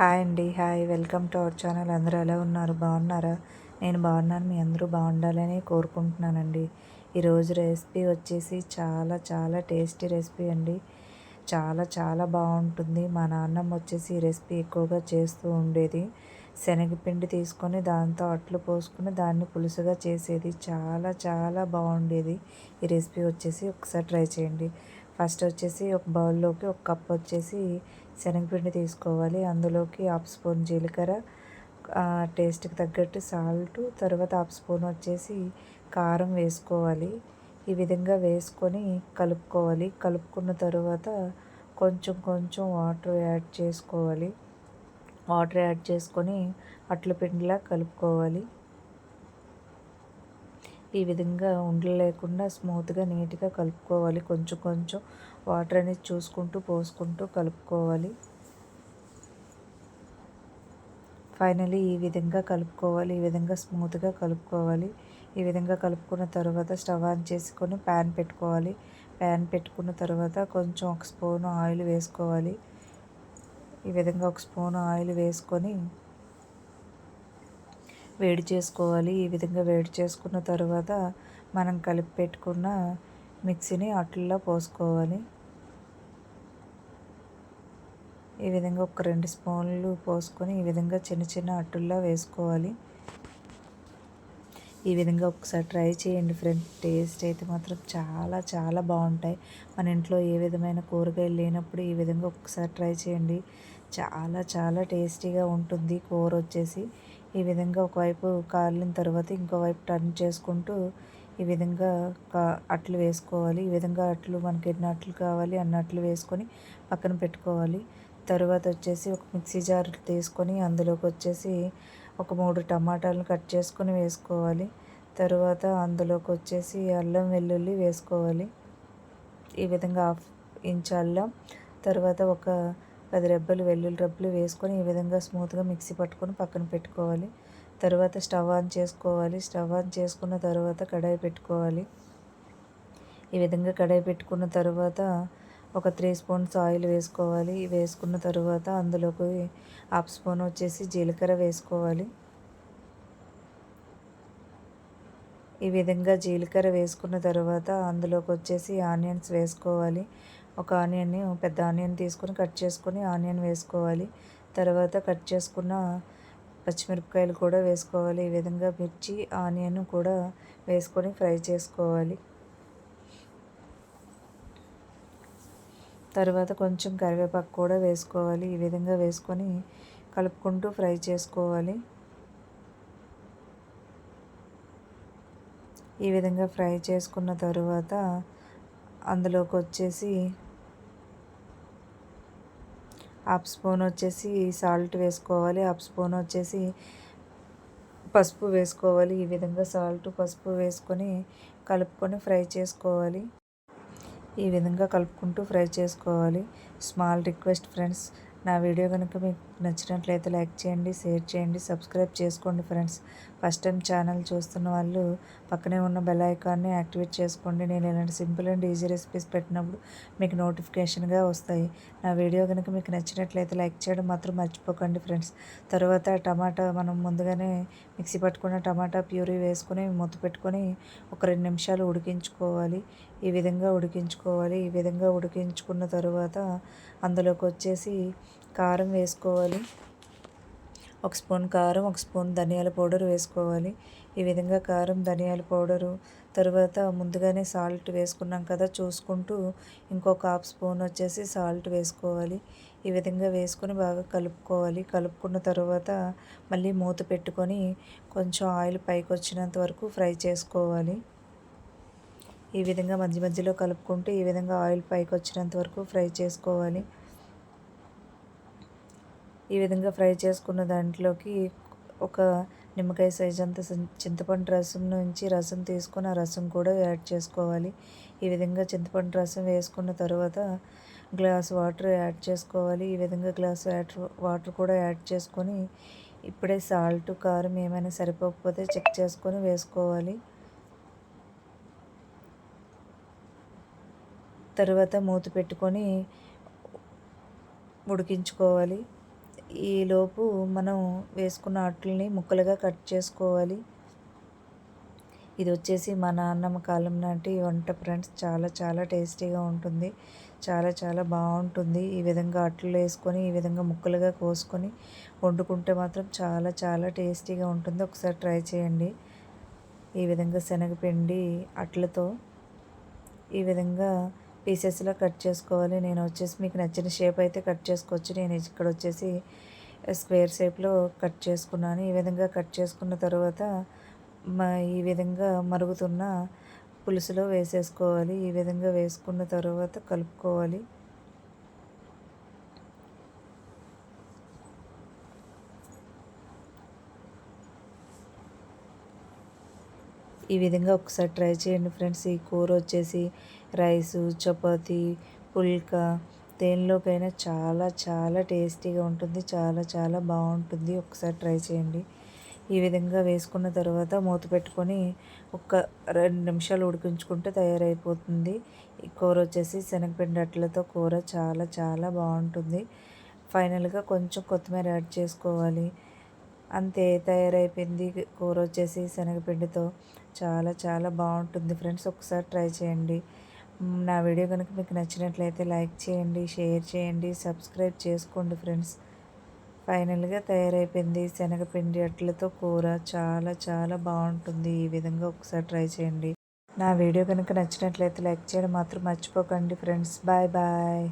Hi అండి hi. Welcome to our channel. అందరూ ఎలా ఉన్నారు? బాగున్నారా? నేను బాగున్నాను. మీ అందరూ బాగుండాలని కోరుకుంటున్నానండి. ఈరోజు రెసిపీ వచ్చేసి చాలా చాలా టేస్టీ రెసిపీ అండి. చాలా చాలా బాగుంటుంది. మా నాన్నమ్మ వచ్చేసి ఈ రెసిపీ ఎక్కువగా చేస్తూ ఉండేది. శనగపిండి తీసుకొని దాంతో అట్లు పోసుకొని దాన్ని పులుసుగా చేసేది. చాలా చాలా బాగుండేది. ఈ రెసిపీ వచ్చేసి ఒకసారి ట్రై చేయండి. ఫస్ట్ వచ్చేసి ఒక బౌల్లోకి ఒక కప్ వచ్చేసి శనగపిండి తీసుకోవాలి. అందులోకి హాఫ్ స్పూన్ జీలకర్ర టేస్ట్కి తగ్గట్టు సాల్ట్ తర్వాత హాఫ్ స్పూన్ వచ్చేసి కారం వేసుకోవాలి. ఈ విధంగా వేసుకొని కలుపుకోవాలి. కలుపుకున్న తర్వాత కొంచెం కొంచెం వాటర్ యాడ్ చేసుకోవాలి. వాటర్ యాడ్ చేసుకొని అట్ల పిండిలా కలుపుకోవాలి. ఈ విధంగా ఉండలు లేకుండా స్మూత్గా నీట్గా కలుపుకోవాలి. కొంచెం కొంచెం వాటర్ అనేది చూసుకుంటూ పోసుకుంటూ కలుపుకోవాలి. ఫైనలీ ఈ విధంగా కలుపుకోవాలి. ఈ విధంగా స్మూత్గా కలుపుకోవాలి. ఈ విధంగా కలుపుకున్న తర్వాత స్టవ్ ఆన్ చేసుకొని ప్యాన్ పెట్టుకోవాలి. ప్యాన్ పెట్టుకున్న తర్వాత కొంచెం ఒక స్పూన్ ఆయిల్ వేసుకోవాలి. ఈ విధంగా ఒక స్పూన్ ఆయిల్ వేసుకొని వేడి చేసుకోవాలి. ఈ విధంగా వేడి చేసుకున్న తర్వాత మనం కలిపి పెట్టుకున్న మిక్సీని అట్లలో పోసుకోవాలి. ఈ విధంగా ఒక రెండు స్పూన్లు పోసుకొని ఈ విధంగా చిన్న చిన్న అట్టుల్లో వేసుకోవాలి. ఈ విధంగా ఒకసారి ట్రై చేయండి ఫ్రెండ్స్ టేస్ట్ అయితే మాత్రం చాలా చాలా బాగుంటాయి. మన ఇంట్లో ఏ విధమైన కూరగాయలు లేనప్పుడు ఈ విధంగా ఒకసారి ట్రై చేయండి. చాలా చాలా టేస్టీగా ఉంటుంది కూర వచ్చేసి. ఈ విధంగా ఒకవైపు కాలిన తర్వాత ఇంకోవైపు టర్న్ చేసుకుంటూ ఈ విధంగా కా అట్లు వేసుకోవాలి. ఈ విధంగా అట్లు మనకి ఎన్ని అట్లు కావాలి అన్ని అట్లు వేసుకొని పక్కన పెట్టుకోవాలి. తర్వాత వచ్చేసి ఒక మిక్సీ జార్ తీసుకొని అందులోకి వచ్చేసి ఒక మూడు టమాటాలను కట్ చేసుకొని వేసుకోవాలి. తర్వాత అందులోకి వచ్చేసి అల్లం వెల్లుల్లి వేసుకోవాలి. ఈ విధంగా హాఫ్ ఇంచ్ అల్లం. తర్వాత ఒక పది రెబ్బలు వెల్లుల్లి రెబ్బలు వేసుకొని ఈ విధంగా స్మూత్గా మిక్సీ పట్టుకొని పక్కన పెట్టుకోవాలి. తర్వాత స్టవ్ ఆన్ చేసుకోవాలి. స్టవ్ ఆన్ చేసుకున్న తర్వాత కడాయి పెట్టుకోవాలి. ఈ విధంగా కడాయి పెట్టుకున్న తర్వాత ఒక త్రీ స్పూన్స్ ఆయిల్ వేసుకోవాలి. వేసుకున్న తర్వాత అందులోకి హాఫ్ స్పూన్ వచ్చేసి జీలకర్ర వేసుకోవాలి. ఈ విధంగా జీలకర్ర వేసుకున్న తర్వాత అందులోకి వచ్చేసి ఆనియన్స్ వేసుకోవాలి. ఒక ఆనియన్ని పెద్ద ఆనియన్ తీసుకొని కట్ చేసుకొని ఆనియన్ వేసుకోవాలి. తర్వాత కట్ చేసుకున్న పచ్చిమిరపకాయలు కూడా వేసుకోవాలి. ఈ విధంగా మిర్చి ఆనియన్ కూడా వేసుకొని ఫ్రై చేసుకోవాలి. తర్వాత కొంచెం కరివేపాకు కూడా వేసుకోవాలి. ఈ విధంగా వేసుకొని కలుపుకుంటూ ఫ్రై చేసుకోవాలి. ఈ విధంగా ఫ్రై చేసుకున్న తర్వాత అందులోకి వచ్చేసి హాఫ్ స్పూన్ వచ్చేసి సాల్ట్ వేసుకోవాలి హాఫ్ స్పూన్ వచ్చేసి పసుపు వేసుకోవాలి. ఈ విధంగా సాల్ట్ పసుపు వేసుకొని కలుపుకొని ఫ్రై చేసుకోవాలి. ఈ విధంగా కలుపుకుంటూ ఫ్రై చేసుకోవాలి. స్మాల్ రిక్వెస్ట్ ఫ్రెండ్స్ నా వీడియో కనుక మీకు నచ్చినట్లయితే లైక్ చేయండి షేర్ చేయండి సబ్స్క్రైబ్ చేసుకోండి ఫ్రెండ్స్. ఫస్ట్ టైం ఛానల్ చూస్తున్న వాళ్ళు పక్కనే ఉన్న బెల్ ఐకాన్ని యాక్టివేట్ చేసుకోండి. నేను ఇలాంటి సింపుల్ అండ్ ఈజీ రెసిపీస్ పెట్టినప్పుడు మీకు నోటిఫికేషన్గా వస్తాయి. నా వీడియో కనుక మీకు నచ్చినట్లయితే లైక్ చేయడం మాత్రం మర్చిపోకండి ఫ్రెండ్స్. తర్వాత టమాటా మనం ముందుగానే మిక్సీ పట్టుకున్న టమాటా ప్యూరీ వేసుకొని మూత పెట్టుకొని ఒక రెండు నిమిషాలు ఉడికించుకోవాలి. ఈ విధంగా ఉడికించుకోవాలి. ఈ విధంగా ఉడికించుకున్న తర్వాత అందులోకి వచ్చేసి కారం వేసుకోవాలి. ఒక స్పూన్ కారం ఒక స్పూన్ ధనియాల పౌడర్ వేసుకోవాలి. ఈ విధంగా కారం ధనియాల పౌడరు తర్వాత ముందుగానే సాల్ట్ వేసుకున్నాం కదా చూసుకుంటూ ఇంకొక హాఫ్ స్పూన్ వచ్చేసి సాల్ట్ వేసుకోవాలి. ఈ విధంగా వేసుకొని బాగా కలుపుకోవాలి. కలుపుకున్న తర్వాత మళ్ళీ మూత పెట్టుకొని కొంచెం ఆయిల్ పైకి వచ్చినంత వరకు ఫ్రై చేసుకోవాలి. ఈ విధంగా మధ్య మధ్యలో కలుపుకుంటూ ఈ విధంగా ఆయిల్ పైకి వచ్చినంత వరకు ఫ్రై చేసుకోవాలి. ఈ విధంగా ఫ్రై చేసుకున్న దాంట్లోకి ఒక నిమ్మకాయ సైజ్ అంత చింతపండు రసం నుంచి రసం తీసుకొని ఆ రసం కూడా యాడ్ చేసుకోవాలి. ఈ విధంగా చింతపండు రసం వేసుకున్న తర్వాత గ్లాస్ వాటర్ యాడ్ చేసుకోవాలి. ఈ విధంగా గ్లాస్ వాటర్ కూడా యాడ్ చేసుకొని ఇప్పుడే సాల్ట్ కారం ఏమైనా సరిపోకపోతే చెక్ చేసుకొని వేసుకోవాలి. తర్వాత మూత పెట్టుకొని ఉడికించుకోవాలి. ఈలోపు మనం వేసుకున్న అట్లని ముక్కలుగా కట్ చేసుకోవాలి. ఇది వచ్చేసి మా నాన్నమ్మ కాలం నాటి వంట ఫ్రెండ్స్. చాలా చాలా టేస్టీగా ఉంటుంది. చాలా చాలా బాగుంటుంది. ఈ విధంగా అట్లు వేసుకొని ఈ విధంగా ముక్కలుగా కోసుకొని వండుకుంటే మాత్రం చాలా చాలా టేస్టీగా ఉంటుంది. ఒకసారి ట్రై చేయండి. ఈ విధంగా శనగపిండి అట్లతో ఈ విధంగా పీసెస్లో కట్ చేసుకోవాలి. నేను వచ్చేసి మీకు నచ్చిన షేప్ అయితే కట్ చేసుకోవచ్చు. నేను ఇక్కడ వచ్చేసి స్క్వేర్ షేప్లో కట్ చేసుకున్నాను. ఈ విధంగా కట్ చేసుకున్న తర్వాత ఈ విధంగా మరుగుతున్న పులుసులో వేసేసుకోవాలి. ఈ విధంగా వేసుకున్న తర్వాత కలుపుకోవాలి. ఈ విధంగా ఒకసారి ట్రై చేయండి ఫ్రెండ్స్. ఈ కూర వచ్చేసి రైసు చపాతి పుల్కా దేనిలోకైనా చాలా చాలా టేస్టీగా ఉంటుంది. చాలా చాలా బాగుంటుంది. ఒకసారి ట్రై చేయండి. ఈ విధంగా వేసుకున్న తర్వాత మూత పెట్టుకొని ఒక రెండు నిమిషాలు ఉడికించుకుంటే తయారైపోతుంది. ఈ కూర వచ్చేసి శనగపిండి అట్లతో కూర చాలా చాలా బాగుంటుంది. ఫైనల్గా కొంచెం కొత్తిమీర యాడ్ చేసుకోవాలి. అంతే తయారైపోయింది కూర వచ్చేసి శనగపిండితో. చాలా చాలా బాగుంటుంది ఫ్రెండ్స్. ఒకసారి ట్రై చేయండి. నా వీడియో కనుక మీకు నచ్చినట్లయితే లైక్ చేయండి షేర్ చేయండి సబ్స్క్రైబ్ చేసుకోండి ఫ్రెండ్స్. ఫైనల్గా తయారైపోయింది శనగపిండి అట్లతో కూర. చాలా చాలా బాగుంటుంది. ఈ విధంగా ఒకసారి ట్రై చేయండి. నా వీడియో కనుక నచ్చినట్లయితే లైక్ చేయడం మాత్రం మర్చిపోకండి ఫ్రెండ్స్. Bye bye.